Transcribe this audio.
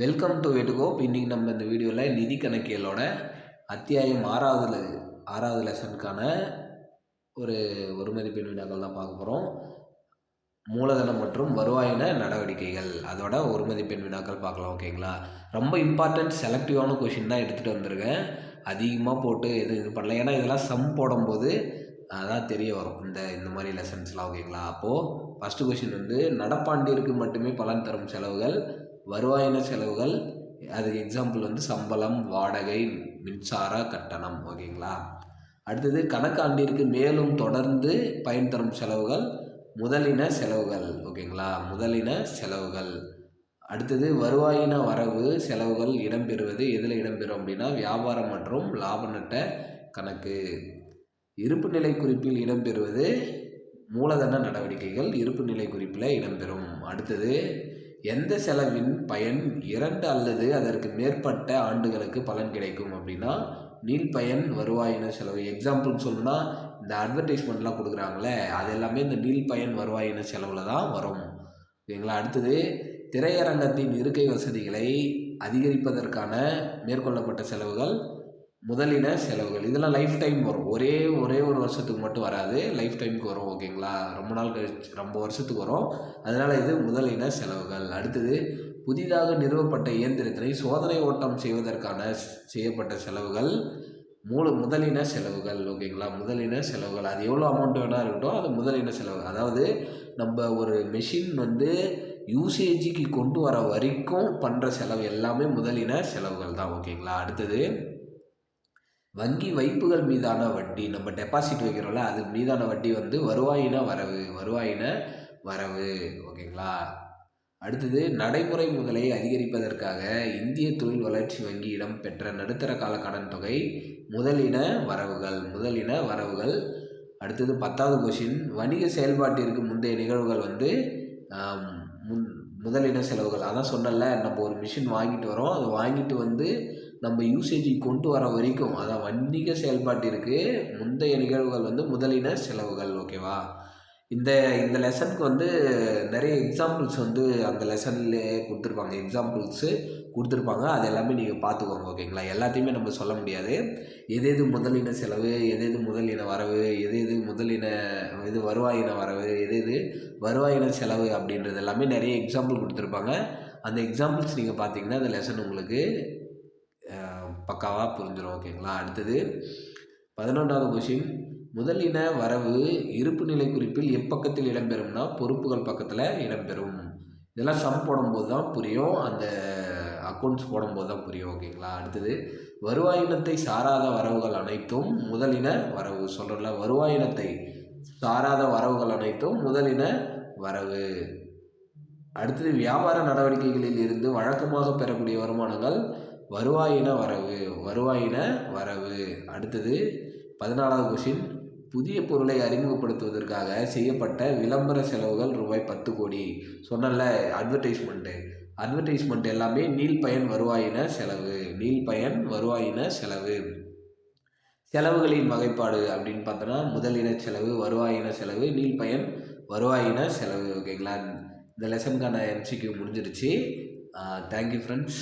Welcome to வெட்டுகோப் இன்றைக்கி நம்ம இந்த வீடியோவில் நிதி கணக்கியலோட அத்தியாயம் ஆறாவது ஆறாவது லெசனுக்கான ஒரு ஒரு மதிப்பெண் வினாக்கள் தான் பார்க்க போகிறோம் மூலதனம் மற்றும் வருவாயின நடவடிக்கைகள். அதோட ஒரு மதிப்பெண் வினாக்கள் பார்க்கலாம் ஓகேங்களா ரொம்ப இம்பார்ட்டன்ட் செலக்டிவான கொஷின் தான் எடுத்துகிட்டு வந்திருக்கேன். அதிகமாக போட்டு எதுவும் இது பண்ணல. ஏன்னா இதெல்லாம் சம் போடும்போது அதான் தெரிய வரும். இந்த இந்த மாதிரி லெசன்ஸ்லாம் ஓகேங்களா அப்போது ஃபஸ்ட்டு கொஷின் வந்து நடப்பாண்டிற்கு மட்டுமே பலன் தரும் செலவுகள் வருவாயின செலவுகள் அதுக்கு எக்ஸாம்பிள் வந்து சம்பளம் வாடகை மின்சார கட்டணம் ஓகேங்களா? அடுத்தது கணக்காண்டிற்கு மேலும் தொடர்ந்து பயன் தரும் செலவுகள் முதலின செலவுகள் ஓகேங்களா? முதலின செலவுகள். அடுத்தது வருவாயின வரவு செலவுகள் இடம்பெறுவது. எதில் இடம்பெறும் அப்படின்னா வியாபாரம் மற்றும் லாப நட்ட கணக்கு. இருப்பு நிலை குறிப்பில் இடம்பெறுவது மூலதன நடவடிக்கைகள் இருப்பு நிலை குறிப்பில் இடம்பெறும். அடுத்தது எந்த செலவின் பயன் இரண்டு அல்லது அதற்கு மேற்பட்ட ஆண்டுகளுக்கு பலன் கிடைக்கும் அப்படின்னா நீள்பயன் வருவாயின செலவு. எக்ஸாம்பிள் சொல்லணும்னா இந்த அட்வர்டைஸ்மெண்ட்லாம் கொடுக்குறாங்களே அது எல்லாமே இந்த நீள்பயன் வருவாயின செலவில் தான் வரும். ஓகேங்களா? அடுத்தது திரையரங்கத்தின் இருக்கை வசதிகளை அதிகரிப்பதற்கான மேற்கொள்ளப்பட்ட செலவுகள் முதலின செலவுகள். இதெல்லாம் லைஃப் டைம் வரும். ஒரே ஒரே ஒரு வருஷத்துக்கு மட்டும் வராது. லைஃப் டைமுக்கு வரும் ஓகேங்களா ரொம்ப நாள் கழிச்சு ரொம்ப வருஷத்துக்கு வரும். அதனால் இது முதலின செலவுகள். அடுத்தது புதிதாக நிறுவப்பட்ட இயந்திரத்தினை சோதனை ஓட்டம் செய்வதற்கான செய்யப்பட்ட செலவுகள். மூல முதலின செலவுகள் ஓகேங்களா முதலின செலவுகள். அது எவ்வளோ அமௌண்ட் வேணால் இருக்கட்டும் அது முதலின செலவு அதாவது நம்ம ஒரு மெஷின் வந்து யூசேஜிக்கு கொண்டு வர வரைக்கும் பண்ணுற செலவு எல்லாமே முதலின செலவுகள் தான் ஓகேங்களா அடுத்தது வங்கி வைப்புகள் மீதான வட்டி நம்ம டெபாசிட் வைக்கிறோம்ல அது மீதான வட்டி வந்து வருவாயின வரவு வருவாயின வரவு. ஓகேங்களா? அடுத்தது நடைமுறை முதலை அதிகரிப்பதற்காக இந்திய தொழில் வளர்ச்சி வங்கியிடம் பெற்ற நடுத்தர கால கடன் தொகை முதலின வரவுகள் முதலின வரவுகள். அடுத்தது பத்தாவது கொஷின் வணிக செயல்பாட்டிற்கு முந்தைய நிகழ்வுகள் வந்து முன் முதலின செலவுகள். அதான் சொன்னல நம்ம ஒரு மிஷின் வாங்கிட்டு வரோம். அதை வாங்கிட்டு வந்து நம்ம யூசேஜுக்கு கொண்டு வர வரைக்கும் அதான் வணிக செயல்பாட்டிற்கு முந்தைய நிகழ்வுகள் வந்து முதலின செலவுகள் ஓகேவா இந்த இந்த லெசனுக்கு வந்து நிறைய எக்ஸாம்பிள்ஸ் வந்து அந்த லெசன்லேயே கொடுத்துருப்பாங்க. எக்ஸாம்பிள்ஸு கொடுத்துருப்பாங்க. அது எல்லாமே நீங்கள் பார்த்துக்கோங்க ஓகேங்களா எல்லாத்தையுமே நம்ம சொல்ல முடியாது. எது எது முதலின செலவு எது எது முதலின வரவு எது எது முதலின இது வருவாயின வரவு எது எது வருவாயின செலவு அப்படின்றது எல்லாமே நிறைய எக்ஸாம்பிள் கொடுத்துருப்பாங்க. அந்த எக்ஸாம்பிள்ஸ் நீங்கள் பார்த்தீங்கன்னா அந்த லெசன் உங்களுக்கு பக்காவாக புரிஞ்சிடும் ஓகேங்களா அடுத்தது பதினொன்றாவது கொஷின் முதலின வரவு இருப்பு நிலை குறிப்பில் எப்பக்கத்தில் இடம்பெறும்னா பொறுப்புகள் பக்கத்தில் இடம்பெறும். இதெல்லாம் சம் போடும்போது தான் புரியும். அந்த அக்கௌண்ட்ஸ் போடும்போது தான் புரியும் ஓகேங்களா அடுத்தது வருவாயினத்தை சாராத வரவுகள் அனைத்தும் முதலின வரவு. சொல்கிறல வருவாயினத்தை சாராத வரவுகள் அனைத்தும் முதலின வரவு. அடுத்தது வியாபார நடவடிக்கைகளில் இருந்து வழக்கமாக பெறக்கூடிய வருமானங்கள் வருவாயின வரவு. வருவாயின வரவு. அடுத்தது பதினாலாவது கொஷின் புதிய பொருளை அறிமுகப்படுத்துவதற்காக செய்யப்பட்ட விளம்பர செலவுகள் ரூபாய் பத்து கோடி. சொன்னல அட்வர்டைஸ்மெண்ட்டு அட்வர்டைஸ்மெண்ட் எல்லாமே நீள்பயன் வருவாயின செலவு. நீள்பயன் வருவாயின செலவு. செலவுகளின் வகைப்பாடு அப்படின்னு பார்த்தோன்னா முதலின செலவு வருவாயின செலவு நீள்பயன் வருவாயின செலவு. ஓகேங்களா? இந்த லெசனுக்கான எம்சிக்யூ முடிஞ்சிருச்சு. Thank you friends